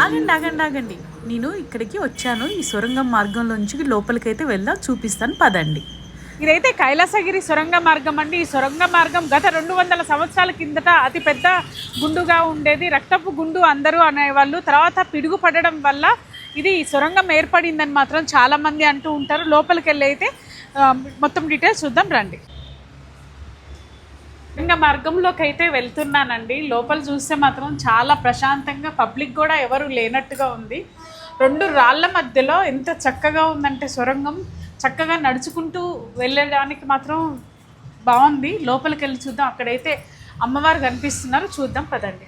ఆగండి ఆగండి ఆగండి. నేను ఇక్కడికి వచ్చాను. ఈ సొరంగం మార్గంలోంచి లోపలికైతే వెళ్దాం చూపిస్తాను పదండి. ఇదైతే కైలాసగిరి సొరంగ మార్గం అండి. ఈ సొరంగ మార్గం గత రెండు వందల సంవత్సరాల కిందట అతిపెద్ద గుండుగా ఉండేది. రక్తపు గుండు అందరూ అనేవాళ్ళు. తర్వాత పిడుగు పడడం వల్ల ఇది సొరంగం ఏర్పడిందని మాత్రం చాలామంది అంటూ ఉంటారు. లోపలికి వెళ్ళి అయితే మొత్తం డీటెయిల్స్ చూద్దాం రండి. ఇంకా మార్గంలోకి అయితే వెళ్తున్నానండి. లోపల చూస్తే మాత్రం చాలా ప్రశాంతంగా పబ్లిక్ కూడా ఎవరు లేనట్టుగా ఉంది. రెండు రాళ్ళ మధ్యలో ఎంత చక్కగా ఉందంటే సొరంగం. చక్కగా నడుచుకుంటూ వెళ్ళడానికి మాత్రం బాగుంది. లోపలికి వెళ్ళి చూద్దాం. అక్కడైతే అమ్మవారు కనిపిస్తున్నారు. చూద్దాం పదండి.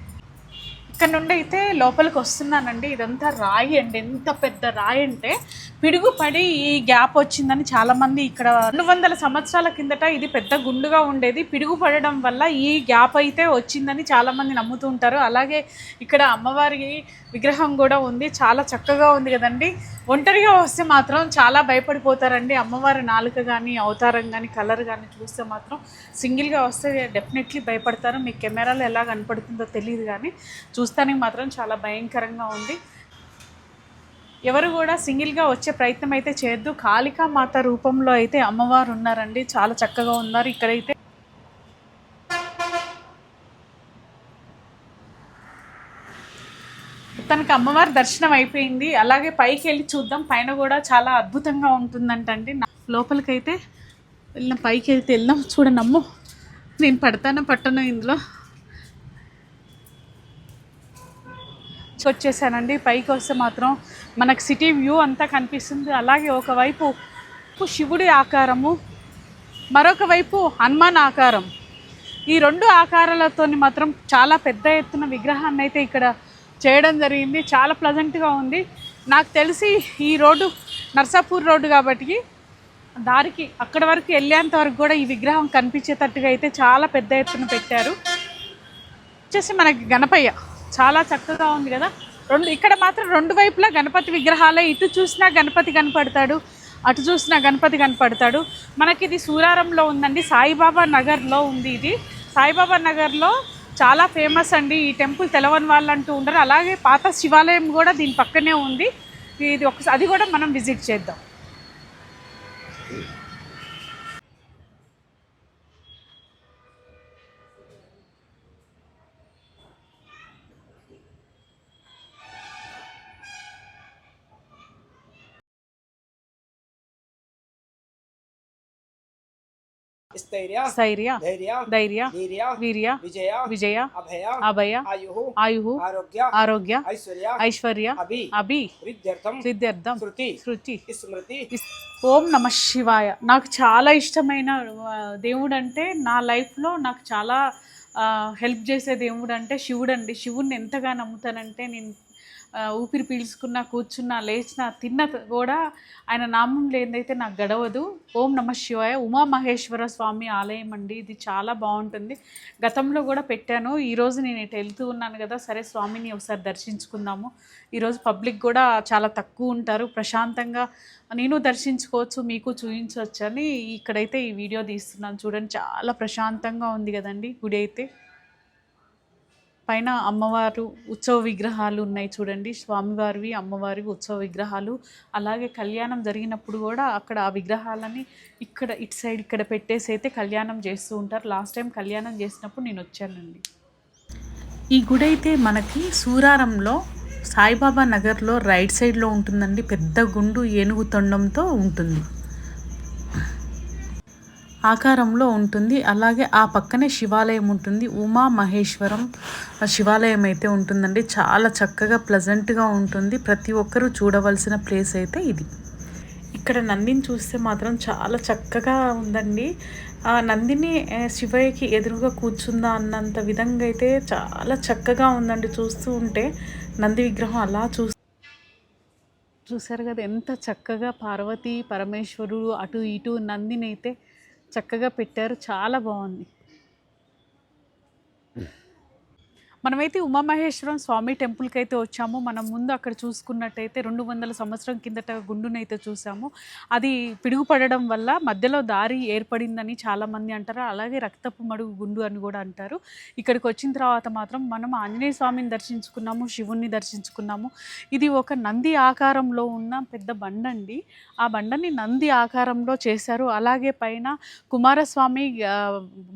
ఇక్కడ నుండి అయితే లోపలికి వస్తున్నానండి ఇదంతా రాయి అండి. ఎంత పెద్ద రాయి అంటే పిడుగుపడి ఈ గ్యాప్ వచ్చిందని చాలామంది ఇక్కడ రెండు వందల సంవత్సరాల కిందట ఇది పెద్ద గుండుగా ఉండేది. పిడుగుపడడం వల్ల ఈ గ్యాప్ అయితే వచ్చిందని చాలామంది నమ్ముతూ ఉంటారు. అలాగే ఇక్కడ అమ్మవారి విగ్రహం కూడా ఉంది. చాలా చక్కగా ఉంది కదండి. ఒంటరిగా వస్తే మాత్రం చాలా భయపడిపోతారండి. అమ్మవారి నాలుక కానీ అవతారం కానీ కలర్ కానీ చూస్తే మాత్రం సింగిల్గా వస్తే డెఫినెట్లీ భయపడతారు. మీ కెమెరాలో ఎలా కనపడుతుందో తెలియదు కానీ చూస్తానికి మాత్రం చాలా భయంకరంగా ఉంది. ఎవరు కూడా సింగిల్గా వచ్చే ప్రయత్నం అయితే చేయొద్దు. కాళికా మాత రూపంలో అయితే అమ్మవారు ఉన్నారండి. చాలా చక్కగా ఉన్నారు. ఇక్కడైతే తనకి అమ్మవారి దర్శనం అయిపోయింది. అలాగే పైకి వెళ్ళి చూద్దాం. పైన కూడా చాలా అద్భుతంగా ఉంటుందంటండి. లోపలికైతే వెళ్ళిన పైకి వెళ్తే వెళ్దాం చూడనమ్ము. నేను పడతానో పట్టనో ఇందులో. వచ్చేసానండి. పైకి వస్తే మాత్రం మనకు సిటీ వ్యూ అంతా కనిపిస్తుంది. అలాగే ఒకవైపు శివుడి ఆకారము మరొక వైపు హనుమాన్ ఆకారం. ఈ రెండు ఆకారాలతో మాత్రం చాలా పెద్ద ఎత్తున విగ్రహాన్ని అయితే ఇక్కడ చేయడం జరిగింది. చాలా ప్లజెంట్గా ఉంది. నాకు తెలిసి ఈ రోడ్డు నర్సాపూర్ రోడ్డు కాబట్టి దారికి అక్కడ వరకు వెళ్ళేంత వరకు కూడా ఈ విగ్రహం కనిపించేటట్టుగా అయితే చాలా పెద్ద ఎత్తున పెట్టారు. వచ్చేసి మనకి గణపయ్య. చాలా చక్కగా ఉంది కదా. రెండు ఇక్కడ మాత్రం రెండు వైపులా గణపతి విగ్రహాలే. ఇటు చూసినా గణపతి కనపడతాడు అటు చూసినా గణపతి కనపడతాడు. మనకి ఇది సూరారంలో ఉందండి. సాయిబాబా నగర్లో ఉంది ఇది. సాయిబాబా నగర్లో చాలా ఫేమస్ అండి. ఈ టెంపుల్ తెలవని వాళ్ళు అంటూ ఉండరు. అలాగే పాత శివాలయం కూడా దీని పక్కనే ఉంది. ఇది ఒకసారి అది కూడా మనం విజిట్ చేద్దాం. స్థైర్య ధైర్య వీర్య విజయ అభయ అభయ ఆయు ఆరోగ్య ఆరోగ్య ఐశ్వర్య ఐశ్వర్య అభి అభి విద్యార్థం శృతి స్మృతి ఓం నమ శివాయ. నాకు చాలా ఇష్టమైన దేవుడు అంటే నా లైఫ్లో నాకు చాలా హెల్ప్ చేసే దేవుడు అంటే శివుడు అండి శివుడిని ఎంతగా నమ్ముతానంటే నేను ఊపిరి పీల్చుకున్నా కూర్చున్నా లేచినా తిన్న కూడా ఆయన నామం లేనిదైతే నాకు గడవదు. ఓం నమ శివాయ ఉమా మహేశ్వర స్వామి ఆలయం అండి. ఇది చాలా బాగుంటుంది. గతంలో కూడా పెట్టాను. ఈరోజు నేను ఇటు వెళ్తూ ఉన్నాను కదా సరే స్వామిని ఒకసారి దర్శించుకుందాము. ఈరోజు పబ్లిక్ కూడా చాలా తక్కువ ఉంటారు. ప్రశాంతంగా నేను దర్శించుకోవచ్చు మీకు చూపించవచ్చు అని ఇక్కడైతే ఈ వీడియో తీస్తున్నాను. చూడండి చాలా ప్రశాంతంగా ఉంది కదండి గుడి అయితే. పైన అమ్మవారు ఉత్సవ విగ్రహాలు ఉన్నాయి చూడండి. స్వామివారివి అమ్మవారివి ఉత్సవ విగ్రహాలు. అలాగే కళ్యాణం జరిగినప్పుడు కూడా అక్కడ ఆ విగ్రహాలని ఇక్కడ ఇటు సైడ్ ఇక్కడ పెట్టేసి అయితే కళ్యాణం చేస్తూ ఉంటారు. లాస్ట్ టైం కళ్యాణం చేసినప్పుడు నేను వచ్చానండి. ఈ గుడి అయితే మనకి సూరారంలో సాయిబాబా నగర్లో రైట్ సైడ్లో ఉంటుందండి. పెద్ద గుండు ఏనుగు తొండంతో ఉంటుంది. ఆకారంలో ఉంటుంది. అలాగే ఆ పక్కనే శివాలయం ఉంటుంది. ఉమా మహేశ్వరం శివాలయం అయితే ఉంటుందండి. చాలా చక్కగా ప్లజెంట్గా ఉంటుంది. ప్రతి ఒక్కరూ చూడవలసిన ప్లేస్ అయితే ఇది. ఇక్కడ నందిని చూస్తే మాత్రం చాలా చక్కగా ఉందండి. ఆ నందిని శివయ్యకి ఎదురుగా కూర్చుందా అన్నంత విధంగా అయితే చాలా చక్కగా ఉందండి. చూస్తూ ఉంటే నంది విగ్రహం అలా చూ చూసారు కదా ఎంత చక్కగా పార్వతి పరమేశ్వరుడు అటు ఇటు నందిని అయితే చక్కగా పెట్టారు. చాలా బాగుంది. మనమైతే ఉమామహేశ్వరం స్వామి టెంపుల్కి అయితే వచ్చాము. మనం ముందు అక్కడ చూసుకున్నట్టయితే రెండు వందల సంవత్సరం కిందట గుండునైతే చూసాము. అది పిడుగుపడడం వల్ల మధ్యలో దారి ఏర్పడిందని చాలామంది అంటారు. అలాగే రక్తపు మడుగు గుండు అని కూడా అంటారు. ఇక్కడికి వచ్చిన తర్వాత మాత్రం మనం ఆంజనేయ స్వామిని దర్శించుకున్నాము శివుణ్ణి దర్శించుకున్నాము. ఇది ఒక నంది ఆకారంలో ఉన్న పెద్ద బండ అండి ఆ బండని నంది ఆకారంలో చేశారు. అలాగే పైన కుమారస్వామి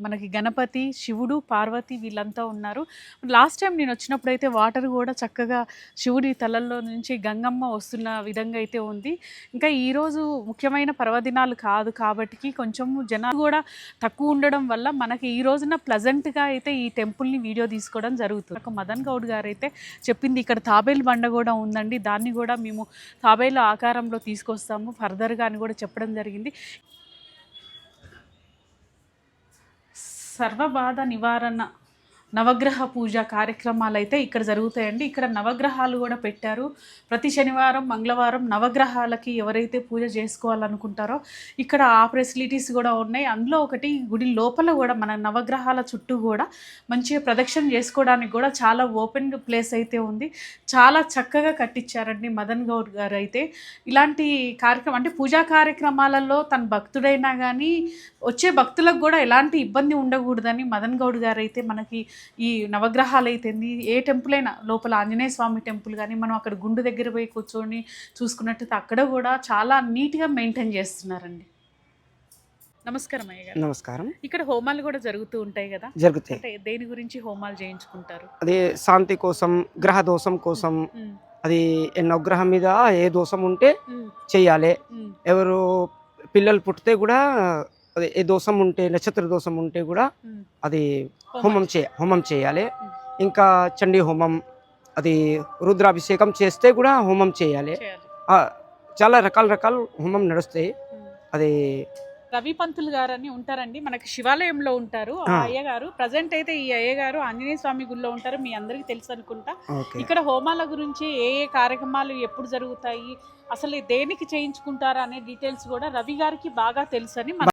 మనకి గణపతి శివుడు పార్వతి వీళ్ళంతా ఉన్నారు. లాస్ట్ టైం నేను వచ్చినప్పుడు అయితే వాటర్ కూడా చక్కగా శివుడి తలల్లో నుంచి గంగమ్మ వస్తున్న విధంగా అయితే ఉంది. ఇంకా ఈరోజు ముఖ్యమైన పర్వదినాలు కాదు కాబట్టి కొంచెం జనాలు కూడా తక్కువ ఉండడం వల్ల మనకి ఈ రోజున ప్లజెంట్గా అయితే ఈ టెంపుల్ని వీడియో తీసుకోవడం జరుగుతుంది. నాకు మదన్ గౌడ్ గారు అయితే చెప్పింది ఇక్కడ తాబేలు బండ కూడా ఉందండి. దాన్ని కూడా మేము తాబేలు ఆకారంలో తీసుకొస్తాము. ఫర్దర్గా అని కూడా చెప్పడం జరిగింది. సర్వబాధ నివారణ నవగ్రహ పూజ కార్యక్రమాలు అయితే ఇక్కడ జరుగుతాయండి. ఇక్కడ నవగ్రహాలు కూడా పెట్టారు. ప్రతి శనివారం మంగళవారం నవగ్రహాలకి ఎవరైతే పూజ చేసుకోవాలనుకుంటారో ఇక్కడ ఆ ఫెసిలిటీస్ కూడా ఉన్నాయి. అందులో ఒకటి గుడి లోపల కూడా మన నవగ్రహాల చుట్టూ కూడా మంచిగా ప్రదక్షిణ చేసుకోవడానికి కూడా చాలా ఓపెన్ ప్లేస్ అయితే ఉంది. చాలా చక్కగా కట్టించారండి మదన్ గౌడ్ గారు అయితే ఇలాంటి కార్యక్రమం అంటే పూజా కార్యక్రమాలలో తన భక్తుడైనా కానీ వచ్చే భక్తులకు కూడా ఎలాంటి ఇబ్బంది ఉండకూడదని మదన్ గౌడ్ గారు అయితే మనకి ఈ నవగ్రహాలు అయితే ఏ టెంపుల్ అయినా లోపల ఆంజనేయ స్వామి టెంపుల్ కానీ మనం అక్కడ గుండు దగ్గర పోయి కూర్చొని చూసుకున్నట్టు అక్కడ కూడా చాలా నీట్గా మెయింటైన్ చేస్తున్నారండి. నమస్కారం అయ్య గారు. నమస్కారం. ఇక్కడ హోమాలు కూడా జరుగుతూ ఉంటాయి కదా? జరుగుతాయి. అంటే దేని గురించి హోమాలు చేయించుకుంటారు? అది శాంతి కోసం గ్రహ దోషం కోసం అది ఎన్నో గ్రహం మీద ఏ దోషం ఉంటే ఉమ్, ఎవరు పిల్లలు పుట్టితే కూడా అది ఏ దోషం ఉంటే నక్షత్ర దోషం ఉంటే కూడా. అది హోమం చే హోమం చేయాలి. ఇంకా చండీ హోమం అది రుద్రాభిషేకం చేస్తే కూడా హోమం చేయాలి. చేయాలి. చాలా రకాల రకాల హోమం నడుస్తాయి. అది రవి పంతులు గారు అని ఉంటారండి. మనకి శివాలయంలో ఉంటారు. ఆ. ఆ. అయ్య గారు ప్రజెంట్ అయితే ఈ అయ్య గారు ఆంజనేయ స్వామి గుడిలో ఉంటారు. మీ అందరికీ తెలుసు అనుకుంటా. ఇక్కడ హోమాల గురించి ఏ ఏ కార్యక్రమాలు ఎప్పుడు జరుగుతాయి? అసలు దేనికి చేయించుకుంటారా అనే డీటెయిల్స్ కూడా రవి గారికి బాగా తెలుసు అని మన